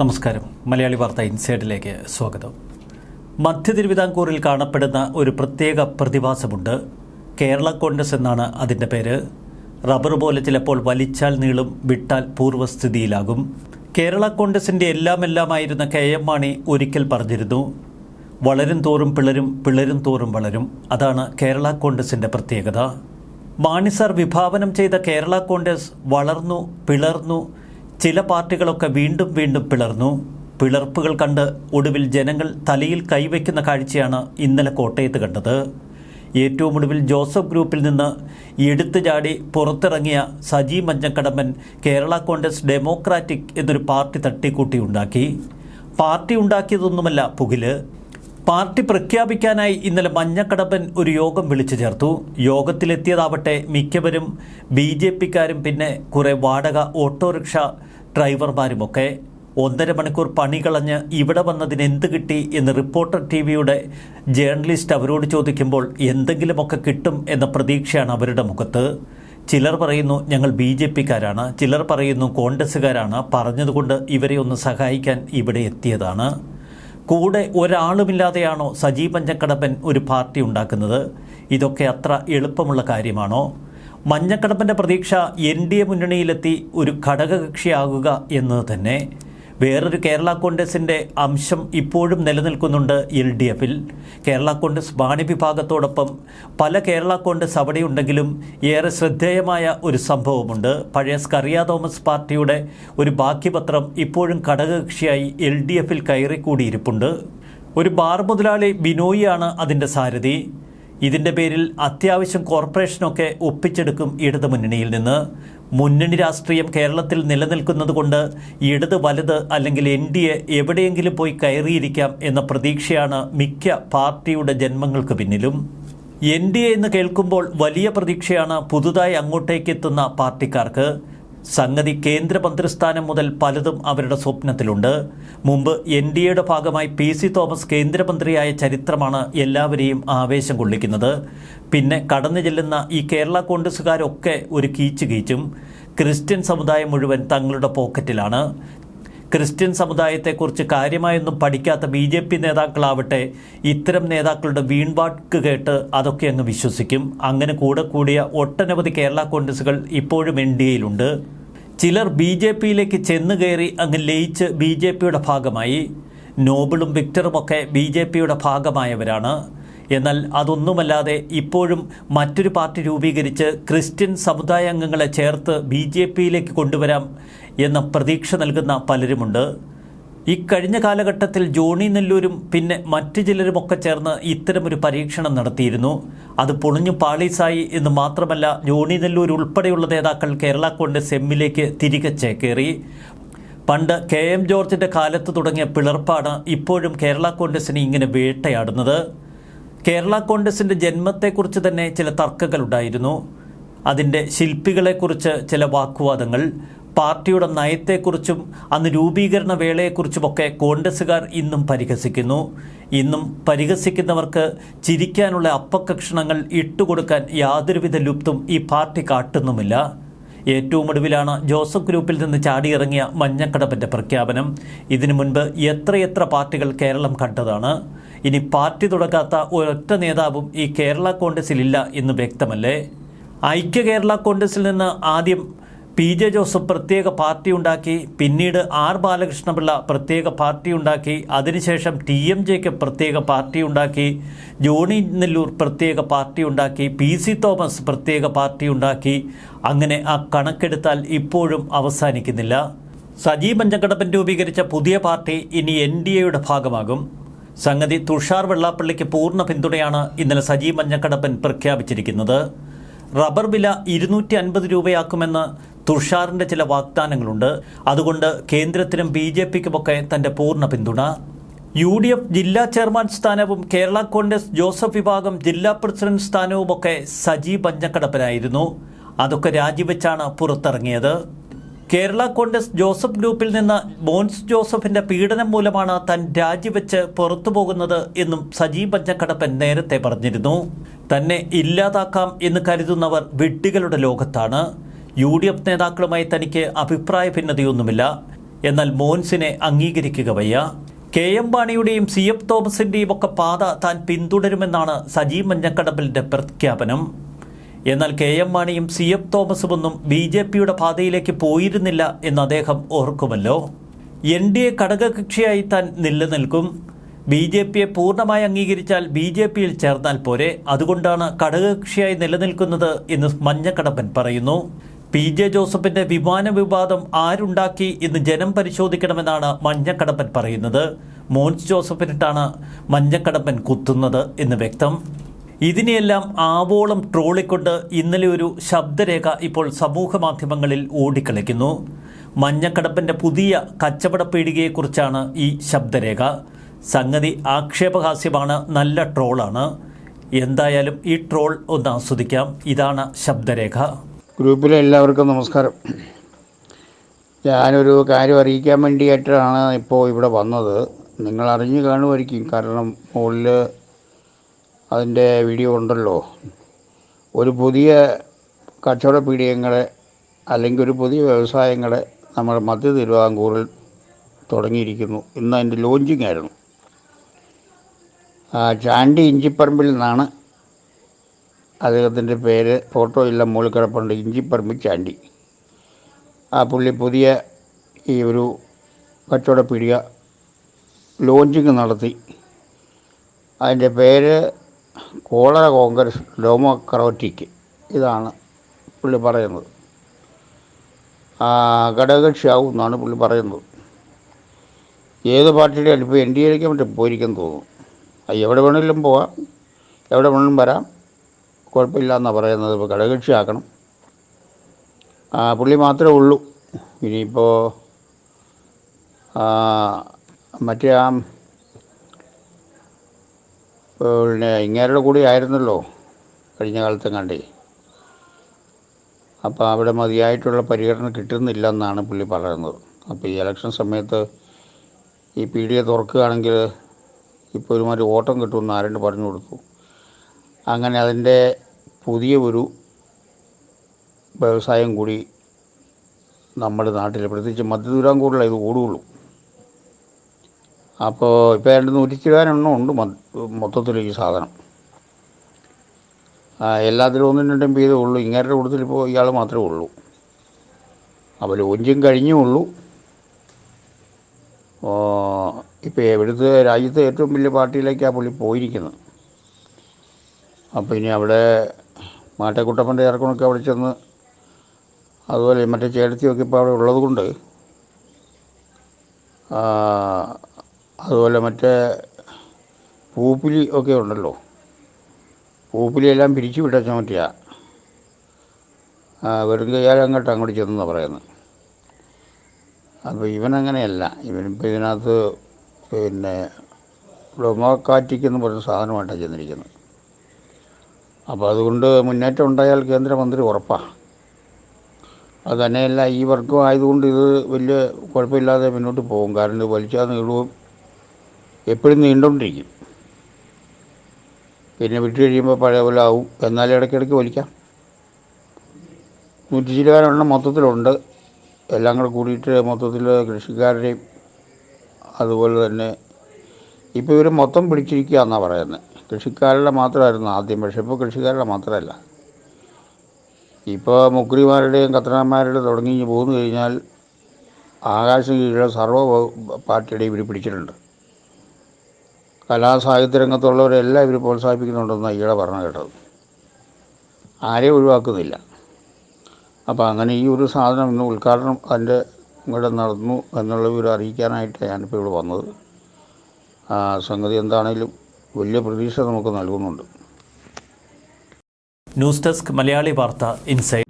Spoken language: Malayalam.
നമസ്കാരം. മലയാളി വാർത്ത ഇൻസൈഡിലേക്ക് സ്വാഗതം. മധ്യ തിരുവിതാംകൂറിൽ കാണപ്പെടുന്ന ഒരു പ്രത്യേക പ്രതിഭാസമുണ്ട്. കേരള കോൺഗ്രസ് എന്നാണ് അതിന്റെ പേര്. റബ്ബർ പോലെ ചിലപ്പോൾ വലിച്ചാൽ നീളും വിട്ടാൽ പൂർവസ്ഥിതിയിലാകും കേരള കോൺഗ്രസിന്റെ എല്ലാം എല്ലാമായിരുന്ന കെ എം മാണി ഒരിക്കൽ പറഞ്ഞിരുന്നു വളരും തോറും പിളരും പിളരും തോറും വളരും. അതാണ് കേരള കോൺഗ്രസിന്റെ പ്രത്യേകത. മാണി സാർ വിഭാവനം ചെയ്ത കേരള കോൺഗ്രസ് വളർന്നു പിളർന്നു ചില പാർട്ടികളൊക്കെ വീണ്ടും വീണ്ടും പിളർന്നു. പിളർപ്പുകൾ കണ്ട് ഒടുവിൽ ജനങ്ങൾ തലയിൽ കൈവയ്ക്കുന്ന കാഴ്ചയാണ് ഇന്നലെ കോട്ടയത്ത് കണ്ടത്. ഏറ്റവും ഒടുവിൽ ജോസഫ് ഗ്രൂപ്പിൽ നിന്ന് എടുത്തു ചാടി പുറത്തിറങ്ങിയ സജി മഞ്ഞക്കടമ്പൻ കേരള കോൺഗ്രസ് ഡെമോക്രാറ്റിക് എന്നൊരു പാർട്ടി തട്ടിക്കൂട്ടി ഉണ്ടാക്കി. പാർട്ടി ഉണ്ടാക്കിയതൊന്നുമല്ല പുകിൽ. പാർട്ടി പ്രഖ്യാപിക്കാനായി ഇന്നലെ മഞ്ഞക്കടമ്പൻ ഒരു യോഗം വിളിച്ചു ചേർത്തു. യോഗത്തിലെത്തിയതാവട്ടെ മിക്കവരും ബി ജെ പിക്കാരും പിന്നെ കുറേ വാടക ഓട്ടോറിക്ഷ ഡ്രൈവർമാരുമൊക്കെ ഒന്നര മണിക്കൂർ പണി കളഞ്ഞ് ഇവിടെ വന്നതിന് എന്ത് കിട്ടി എന്ന് റിപ്പോർട്ടർ ടി വിയുടെ ജേർണലിസ്റ്റ് അവരോട് ചോദിക്കുമ്പോൾ എന്തെങ്കിലുമൊക്കെ കിട്ടും എന്ന പ്രതീക്ഷയാണ് അവരുടെ മുഖത്ത്. ചിലർ പറയുന്നു ഞങ്ങൾ ബി ജെ പിക്കാരാണ്. ചിലർ പറയുന്നു കോൺഗ്രസ്സുകാരാണ്. പറഞ്ഞതുകൊണ്ട് ഇവരെ ഒന്ന് സഹായിക്കാൻ ഇവിടെ എത്തിയതാണ്. കൂടെ ഒരാളുമില്ലാതെയാണോ സജീവ് പഞ്ചക്കടപ്പൻ ഒരു പാർട്ടി ഉണ്ടാക്കുന്നത്? ഇതൊക്കെ അത്ര എളുപ്പമുള്ള കാര്യമാണോ? മഞ്ഞക്കടപ്പന്റെ പ്രതീക്ഷ എൻ ഡി എ മുന്നണിയിലെത്തി ഒരു ഘടകകക്ഷിയാകുക എന്നത് തന്നെ. വേറൊരു കേരള കോൺഗ്രസിന്റെ അംശം ഇപ്പോഴും നിലനിൽക്കുന്നുണ്ട് എൽ ഡി എഫിൽ. കേരള കോൺഗ്രസ് ബാണി വിഭാഗത്തോടൊപ്പം പല കേരള കോൺഗ്രസ് അവിടെയുണ്ടെങ്കിലും ഏറെ ശ്രദ്ധേയമായ ഒരു സംഭവമുണ്ട്. പഴയ സ്കറിയ തോമസ് പാർട്ടിയുടെ ഒരു ബാക്കിപത്രം ഇപ്പോഴും ഘടകകക്ഷിയായി എൽ ഡി എഫിൽ കയറിക്കൂടിയിരിപ്പുണ്ട്. ഒരു ബാർ മുതലാളി ബിനോയിയാണ് അതിന്റെ സാരഥി. ഇതിന്റെ പേരിൽ അത്യാവശ്യം കോർപ്പറേഷനൊക്കെ ഒപ്പിച്ചെടുക്കും ഇടതു മുന്നണിയിൽ നിന്ന്. മുന്നണി രാഷ്ട്രീയം കേരളത്തിൽ നിലനിൽക്കുന്നത് കൊണ്ട് ഇടത് വലത് അല്ലെങ്കിൽ എൻ ഡി എ എവിടെയെങ്കിലും പോയി കയറിയിരിക്കാം എന്ന പ്രതീക്ഷയാണ് മിക്ക പാർട്ടിയുടെ ജന്മങ്ങൾക്ക് പിന്നിലും. എൻ ഡി എ എന്ന് കേൾക്കുമ്പോൾ വലിയ പ്രതീക്ഷയാണ് പുതുതായി അങ്ങോട്ടേക്ക് എത്തുന്ന പാർട്ടിക്കാർക്ക്. സംഗതി കേന്ദ്രമന്ത്രിസ്ഥാനം മുതൽ പലതും അവരുടെ സ്വപ്നത്തിലുണ്ട്. മുമ്പ് എൻ ഡി എയുടെ ഭാഗമായി പി സി തോമസ് കേന്ദ്രമന്ത്രിയായ ചരിത്രമാണ് എല്ലാവരെയും ആവേശം കൊള്ളിക്കുന്നത്. പിന്നെ കടന്നു ചെല്ലുന്ന ഈ കേരള കോൺഗ്രസ്സുകാരൊക്കെ ഒരു കീച്ചു കീച്ചും. ക്രിസ്ത്യൻ സമുദായം മുഴുവൻ തങ്ങളുടെ പോക്കറ്റിലാണ്. ക്രിസ്ത്യൻ സമുദായത്തെക്കുറിച്ച് കാര്യമായൊന്നും പഠിക്കാത്ത ബി ജെ പി നേതാക്കളാവട്ടെ ഇത്തരം നേതാക്കളുടെ വീൺവാക്ക് കേട്ട് അതൊക്കെ അങ്ങ് വിശ്വസിക്കും. അങ്ങനെ കൂടെ കൂടിയ ഒട്ടനവധി കേരള കോൺഗ്രസുകൾ ഇപ്പോഴും എൻ ഡി എയിലുണ്ട്. ചിലർ ബി ജെ പിയിലേക്ക് ചെന്ന് കയറി അങ്ങ് ലയിച്ച് ബി ജെ പിയുടെ ഭാഗമായി. നോബിളും വിക്ടറുമൊക്കെ ബി ജെ പിയുടെ ഭാഗമായവരാണ്. എന്നാൽ അതൊന്നുമല്ലാതെ ഇപ്പോഴും മറ്റൊരു പാർട്ടി രൂപീകരിച്ച് ക്രിസ്ത്യൻ സമുദായ അംഗങ്ങളെ ചേർത്ത് ബി ജെ പിയിലേക്ക് കൊണ്ടുവരാം എന്ന പ്രതീക്ഷ നൽകുന്ന പലരുമുണ്ട്. ഇക്കഴിഞ്ഞ കാലഘട്ടത്തിൽ ജോണി നെല്ലൂരും പിന്നെ മറ്റു ചിലരുമൊക്കെ ചേർന്ന് ഇത്തരമൊരു പരീക്ഷണം നടത്തിയിരുന്നു. അത് പൊളിഞ്ഞു പാളീസായി എന്ന് മാത്രമല്ല ജോണി നെല്ലൂർ ഉൾപ്പെടെയുള്ള നേതാക്കൾ കേരള കോൺഗ്രസ് എമ്മിലേക്ക് തിരികെ ചേക്കേറി. പണ്ട് കെ എം ജോർജിന്റെ കാലത്ത് തുടങ്ങിയ പിളർപ്പാണ് ഇപ്പോഴും കേരള കോൺഗ്രസിനെ ഇങ്ങനെ വേട്ടയാടുന്നത്. കേരള കോൺഗ്രസിന്റെ ജന്മത്തെക്കുറിച്ച് തന്നെ ചില തർക്കങ്ങളുണ്ടായിരുന്നു അതിന്റെ ശില്പികളെക്കുറിച്ച് ചില വാക്കുവാദങ്ങൾ പാർട്ടിയുടെ നയത്തെക്കുറിച്ചും അന്ന് രൂപീകരണ വേളയെക്കുറിച്ചുമൊക്കെ കോൺഗ്രസ്സുകാർ ഇന്നും പരിഹസിക്കുന്നു. ഇന്നും പരിഹസിക്കുന്നവർക്ക് ചിരിക്കാനുള്ള അപ്പക്കക്ഷണങ്ങൾ ഇട്ടുകൊടുക്കാൻ യാതൊരുവിധ ലുപ്തും ഈ പാർട്ടി കാട്ടുന്നുമില്ല. ഏറ്റവും ഒടുവിലാണ് ജോസഫ് ഗ്രൂപ്പിൽ നിന്ന് ചാടിയിറങ്ങിയ മഞ്ഞക്കടപ്പന്റെ പ്രഖ്യാപനം. ഇതിനു മുൻപ് എത്രയെത്ര പാർട്ടികൾ കേരളം കണ്ടതാണ്? ഇനി പാർട്ടി തുടങ്ങാത്ത ഒരൊറ്റ നേതാവും ഈ കേരള കോൺഗ്രസിലില്ല എന്ന് വ്യക്തമല്ലേ? ഐക്യ കേരള കോൺഗ്രസിൽ നിന്ന് ആദ്യം പി ജെ ജോസഫ് പ്രത്യേക പാർട്ടി ഉണ്ടാക്കി പിന്നീട് ആർ ബാലകൃഷ്ണപിള്ള പ്രത്യേക പാർട്ടി ഉണ്ടാക്കി അതിനുശേഷം ടി എം ജെക്ക് പ്രത്യേക പാർട്ടി ഉണ്ടാക്കി ജോണി നെല്ലൂർ പ്രത്യേക പാർട്ടി ഉണ്ടാക്കി പി സി തോമസ് പ്രത്യേക പാർട്ടി ഉണ്ടാക്കി. അങ്ങനെ ആ കണക്കെടുത്താൽ ഇപ്പോഴും അവസാനിക്കുന്നില്ല. സജീവ് മഞ്ചക്കടപ്പൻ രൂപീകരിച്ച പുതിയ പാർട്ടി ഇനി എൻ ഡി എയുടെ ഭാഗമാകും. സംഗതി തുഷാർ വെള്ളാപ്പള്ളിക്ക് പൂർണ പിന്തുണയാണ് ഇന്നലെ സജീവ് മഞ്ഞക്കടപ്പൻ പ്രഖ്യാപിച്ചിരിക്കുന്നത്. റബ്ബർ വില ഇരുന്നൂറ്റി അൻപത് രൂപയാക്കുമെന്ന് തുഷാറിന്റെ ചില വാഗ്ദാനങ്ങളുണ്ട്. അതുകൊണ്ട് കേന്ദ്രത്തിനും ബി ജെ പിക്കുമൊക്കെ തന്റെ പൂർണ പിന്തുണ. യു ഡി എഫ് ജില്ലാ ചെയർമാൻ സ്ഥാനവും കേരള കോൺഗ്രസ് ജോസഫ് വിഭാഗം ജില്ലാ പ്രസിഡന്റ് സ്ഥാനവുമൊക്കെ സജീവ് പഞ്ചക്കടപ്പനായിരുന്നു അതൊക്കെ രാജിവെച്ചാണ് പുറത്തിറങ്ങിയത്. കേരള കോൺഗ്രസ് ജോസഫ് ഗ്രൂപ്പിൽ നിന്ന് മോൻസ് ജോസഫിന്റെ പീഡനം മൂലമാണ് താൻ രാജിവെച്ച് പുറത്തു പോകുന്നത് എന്നും സജീവ് പഞ്ചക്കടപ്പൻ നേരത്തെ പറഞ്ഞിരുന്നു. തന്നെ ഇല്ലാതാക്കാം എന്ന് കരുതുന്നവർ വിഡ്ഢികളുടെ ലോകത്താണ്. യു ഡി എഫ് നേതാക്കളുമായി തനിക്ക് അഭിപ്രായ ഭിന്നതയൊന്നുമില്ല. എന്നാൽ മോൻസിനെ അംഗീകരിക്കുക വയ്യ. കെ എം മാണിയുടെയും സി എഫ് തോമസിന്റെയും ഒക്കെ പാത താൻ പിന്തുടരുമെന്നാണ് സജീവ് മഞ്ഞക്കടമ്പലിന്റെ പ്രഖ്യാപനം. എന്നാൽ കെ എം മാണിയും സി എഫ് തോമസുമൊന്നും ബി ജെ പിയുടെ പാതയിലേക്ക് പോയിരുന്നില്ല എന്ന് അദ്ദേഹം ഓർക്കുമല്ലോ. എൻ ഡി എ ഘടകകക്ഷിയായി താൻ നിലനിൽക്കും. ബി ജെ പിയെ പൂർണമായി അംഗീകരിച്ചാൽ ബി ജെ പിയിൽ ചേർന്നാൽ പോരെ. അതുകൊണ്ടാണ് ഘടകകക്ഷിയായി നിലനിൽക്കുന്നത് എന്ന് മഞ്ഞക്കടപ്പൻ പറയുന്നു. പി ജെ ജോസഫിന്റെ വിമാന വിവാദം ആരുണ്ടാക്കി എന്ന് ജനം പരിശോധിക്കണമെന്നാണ് മഞ്ഞക്കടപ്പൻ പറയുന്നത്. മോൻസ് ജോസഫിനിട്ടാണ് മഞ്ഞക്കടപ്പൻ കുത്തുന്നത് എന്ന് വ്യക്തം. ഇതിനെയെല്ലാം ആവോളം ട്രോളിക്കൊണ്ട് ഇന്നലെ ഒരു ശബ്ദരേഖ ഇപ്പോൾ സമൂഹ മാധ്യമങ്ങളിൽ ഓടിക്കളിക്കുന്നു. മഞ്ഞക്കടപ്പന്റെ പുതിയ കച്ചവട പീടികയെക്കുറിച്ചാണ് ഈ ശബ്ദരേഖ. സംഗതി ആക്ഷേപഹാസ്യമാണ് നല്ല ട്രോളാണ്. എന്തായാലും ഈ ട്രോൾ ഒന്ന് ആസ്വദിക്കാം. ഇതാണ് ശബ്ദരേഖ. ഗ്രൂപ്പിലെ എല്ലാവർക്കും നമസ്കാരം. ഞാനൊരു കാര്യം അറിയിക്കാൻ വേണ്ടിയിട്ടാണ് ഇപ്പോൾ ഇവിടെ വന്നത്. നിങ്ങൾ അറിഞ്ഞു കാണുമായിരിക്കും. കാരണം മുകളിൽ അതിന്റെ വീഡിയോ ഉണ്ടല്ലോ. ഒരു പുതിയ കച്ചവട പീഡിയങ്ങളെ അല്ലെങ്കിൽ ഒരു പുതിയ വ്യവസായങ്ങളെ നമ്മൾ മധ്യ തിരുവിതാംകൂറിൽ തുടങ്ങിയിരിക്കുന്നു. ഇന്ന് അതിന്റെ ലോഞ്ചിങ് ആയിരുന്നു. ചാണ്ടി ഇഞ്ചിപ്പറമ്പിൽ നിന്നാണ് അദ്ദേഹത്തിന്റെ പേര് ഫോട്ടോ ഇല്ല മുകളിൽ കിടപ്പുണ്ട്. ഇഞ്ചിപ്പറമ്പിൽ ചാണ്ടി. ആ പുള്ളി പുതിയ ഈ ഒരു കച്ചവട പീടിക ലോഞ്ചിങ് നടത്തി. അതിന്റെ പേര് കോളറ കോൺഗ്രസ് ഡെമോക്രാറ്റിക് ഇതാണ് പുള്ളി പറയുന്നത്. ഘടകകക്ഷിയാവും എന്നാണ് പുള്ളി പറയുന്നത്. ഏത് പാർട്ടിയുടെ ഇപ്പോൾ എൻ ഡി എയിലേക്ക് മറ്റേ പോയിരിക്കുന്നു തോന്നുന്നു. എവിടെ വേണമെങ്കിലും പോവാം എവിടെ വേണമെങ്കിലും വരാം. കുഴപ്പമില്ല എന്നാണ് പറയുന്നത്. ഇപ്പോൾ ഘടകകക്ഷിയാക്കണം. പുള്ളി മാത്രമേ ഉള്ളൂ. ഇനിയിപ്പോൾ മറ്റേ ആ പിന്നെ ഇങ്ങേരുടെ കൂടി ആയിരുന്നല്ലോ കഴിഞ്ഞ കാലത്തും കണ്ടേ. അപ്പോൾ അവിടെ മതിയായിട്ടുള്ള പരിഗണന കിട്ടുന്നില്ല എന്നാണ് പുള്ളി പറയുന്നത്. അപ്പോൾ ഈ ഇലക്ഷൻ സമയത്ത് ഈ പി ഡി എ തുറക്കുകയാണെങ്കിൽ ഇപ്പോൾ ഒരുമാതിരി ഓട്ടം കിട്ടുമെന്ന് ആരെങ്കിലും പറഞ്ഞു കൊടുത്തു. അങ്ങനെ അതിന്റെ പുതിയ ഒരു വ്യവസായം കൂടി നമ്മുടെ നാട്ടിൽ പ്രത്യേകിച്ച് മധ്യദൂരം കൂടുതലാണ് ഇത് ഓടുകയുള്ളൂ അപ്പോൾ ഇപ്പോൾ രണ്ട് നൂറ്റിച്ചിരാനെണ്ണം ഉണ്ട് മൊത്തത്തിൽ ഈ സാധനം. എല്ലാത്തിലും ഒന്നും രണ്ടും വീതമേ ഉള്ളൂ. ഇങ്ങേരുടെ കൂടുതൽ ഇപ്പോൾ ഇയാൾ മാത്രമേ ഉള്ളൂ. അപ്പോൾ ലോഞ്ചും കഴിഞ്ഞേ ഉള്ളൂ. ഇപ്പോൾ എവിടുത്തെ രാജ്യത്തെ ഏറ്റവും വലിയ പാർട്ടിയിലേക്കാണ് പുള്ളി പോയിരിക്കുന്നത്. അപ്പോൾ ഇനി അവിടെ മാട്ടേക്കുട്ടപ്പന്റെ ഇറക്കണമൊക്കെ അവിടെ ചെന്ന് അതുപോലെ മറ്റേ ചേട്ടത്തിയൊക്കെ ഇപ്പോൾ അവിടെ ഉള്ളത് കൊണ്ട് അതുപോലെ മറ്റേ പൂപ്പുലി ഒക്കെ ഉണ്ടല്ലോ. പൂപ്പിലിയെല്ലാം പിരിച്ചു വിട്ടാൽ മതിയാ. വെറും കയ്യാൽ അങ്ങോട്ട് അങ്ങോട്ട് ചെന്നെന്നാണ് പറയുന്നത്. അപ്പോൾ ഇവനങ്ങനെയല്ല. ഇവനിപ്പോൾ ഇതിനകത്ത് പിന്നെ ഡൊമോക്രാറ്റിക് എന്ന് പറയുന്ന സാധനമായിട്ടാണ് ചെന്നിരിക്കുന്നത്. അപ്പോൾ അതുകൊണ്ട് മുന്നേറ്റം ഉണ്ടായാൽ കേന്ദ്രമന്ത്രി ഉറപ്പാണ് അത് തന്നെയല്ല ഈ വർക്കും ആയതുകൊണ്ട് ഇത് വലിയ കുഴപ്പമില്ലാതെ മുന്നോട്ട് പോകും. കാരണം ഇത് വലിച്ചാൽ നീളവും എപ്പോഴും നീണ്ടുകൊണ്ടിരിക്കും പിന്നെ വിട്ട് കഴിയുമ്പോൾ പഴയ പോലെ ആവും. എന്നാലും ഇടയ്ക്കിടയ്ക്ക് വലിക്കാം. നൂറ്റി മൊത്തത്തിലുണ്ട്. എല്ലാം കൂടെ കൂടിയിട്ട് മൊത്തത്തിൽ കൃഷിക്കാരുടെയും അതുപോലെ തന്നെ ഇപ്പോൾ ഇവർ മൊത്തം പിടിച്ചിരിക്കുക എന്നാണ് പറയുന്നത് കൃഷിക്കാരുടെ മാത്രമായിരുന്നു ആദ്യം. പക്ഷേ ഇപ്പോൾ കൃഷിക്കാരുടെ മാത്രമല്ല. ഇപ്പോൾ മുക്രിമാരുടെയും കത്തനാന്മാരുടെയും തുടങ്ങി പോന്നു കഴിഞ്ഞാൽ ആകാശം കീഴിലെ സർവ പാർട്ടിയുടെയും ഇവർ പിടിച്ചിട്ടുണ്ട്. കലാസാഹിത്യ രംഗത്തുള്ളവരെല്ലാം ഇവർ പ്രോത്സാഹിപ്പിക്കുന്നുണ്ടെന്നാണ് ഈയിടെ പറഞ്ഞു കേട്ടത്. ആരെയും ഒഴിവാക്കുന്നില്ല. അപ്പോൾ അങ്ങനെ ഈ ഒരു സാധനം ഇന്ന് ഉദ്ഘാടനം അതിന്റെ ഇവിടെ നടന്നു എന്നുള്ള വിവരം അറിയിക്കാനായിട്ട് ഞാനിപ്പോൾ ഇവിടെ വന്നത്. ആ, സംഗതി എന്താണേലും വലിയ പ്രതീക്ഷ നമുക്ക് നൽകുന്നുണ്ട്. ന്യൂസ് ഡെസ്ക് മലയാളി വാർത്ത ഇൻസൈഡ്